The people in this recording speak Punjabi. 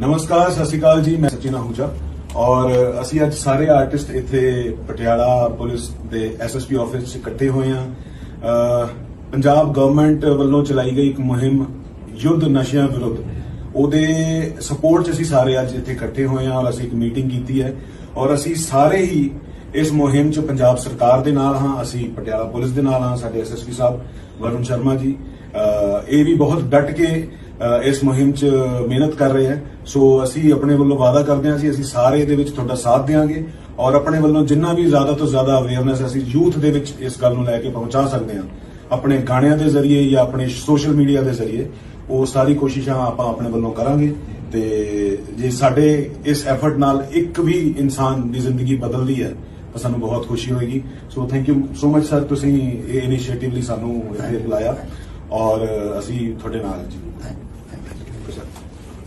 ਨਮਸਕਾਰ, ਸਤਿ ਸ਼੍ਰੀ ਅਕਾਲ ਜੀ, ਮੈਂ ਸਚਿਨ ਆਹੂਜਾ ਔਰ ਅਸੀਂ ਅੱਜ ਸਾਰੇ ਆਰਟਿਸਟ ਇੱਥੇ ਪਟਿਆਲਾ ਪੁਲਿਸ ਦੇ ਐਸਐਸਪੀ ਆਫਿਸ 'ਚ ਇਕੱਠੇ ਹੋਏ ਹਾਂ। ਪੰਜਾਬ ਗਵਰਨਮੈਂਟ ਵੱਲੋਂ ਚਲਾਈ ਗਈ ਇੱਕ ਮੁਹਿੰਮ ਯੁੱਧ ਨਸ਼ਿਆਂ ਵਿਰੁੱਧ। ਉਹਦੇ ਸਪੋਰਟ 'ਚ ਅਸੀਂ ਸਾਰੇ ਅੱਜ ਇੱਥੇ ਇਕੱਠੇ ਹੋਏ ਹਾਂ ਔਰ ਅਸੀਂ ਇੱਕ ਮੀਟਿੰਗ ਕੀਤੀ ਹੈ। ਔਰ ਅਸੀਂ ਸਾਰੇ ਹੀ ਇਸ ਮੁਹਿੰਮ 'ਚ ਪੰਜਾਬ ਸਰਕਾਰ ਦੇ ਨਾਲ ਹਾਂ, ਅਸੀਂ ਪਟਿਆਲਾ ਪੁਲਿਸ ਦੇ ਨਾਲ ਹਾਂ, ਸਾਡੇ ਐਸਐਸਪੀ ਸਾਹਿਬ ਵਰੁਣ ਸ਼ਰਮਾ ਜੀ। ਇਹ ਵੀ ਬਹੁਤ ਡਟ ਕੇ ਇਸ ਮੁਹਿੰਮ 'ਚ ਮਿਹਨਤ ਕਰ ਰਹੇ ਹੈ। ਸੋ ਅਸੀਂ ਆਪਣੇ ਵੱਲੋਂ ਵਾਅਦਾ ਕਰਦੇ ਹਾਂ, ਅਸੀਂ ਅਸੀਂ ਸਾਰੇ ਇਹਦੇ ਵਿੱਚ ਤੁਹਾਡਾ ਸਾਥ ਦੇਵਾਂਗੇ ਔਰ ਆਪਣੇ ਵੱਲੋਂ ਜਿੰਨਾ ਵੀ ਜ਼ਿਆਦਾ ਤੋਂ ਜ਼ਿਆਦਾ ਅਵੇਅਰਨੈਸ ਅਸੀਂ ਯੂਥ ਦੇ ਵਿੱਚ ਇਸ ਗੱਲ ਨੂੰ ਲੈ ਕੇ ਪਹੁੰਚਾ ਸਕਦੇ ਹਾਂ। ਆਪਣੇ ਗਾਣਿਆਂ ਦੇ ਜ਼ਰੀਏ ਜਾਂ ਆਪਣੇ ਸੋਸ਼ਲ ਮੀਡੀਆ ਦੇ ਜ਼ਰੀਏ, ਉਹ ਸਾਰੀ ਕੋਸ਼ਿਸ਼ਾਂ ਆਪਾਂ ਆਪਣੇ ਵੱਲੋਂ ਕਰਾਂਗੇ ਤੇ ਜੇ ਸਾਡੇ ਇਸ ਐਫਰਟ ਨਾਲ ਇੱਕ ਵੀ ਇਨਸਾਨ ਦੀ ਜ਼ਿੰਦਗੀ ਬਦਲਦੀ ਹੈ, ਤਾਂ ਸਾਨੂੰ ਬਹੁਤ ਖੁਸ਼ੀ ਹੋਏਗੀ। So thank you so much sir ਤੁਸੀਂ ਇਹ ਇਨੀਸ਼ੀਏਟਿਵ ਲਈ ਸਾਨੂੰ ਇੱਥੇ ਬੁਲਾਇਆ ਔਰ ਅਸੀਂ ਤੁਹਾਡੇ ਨਾਲ ਜੀ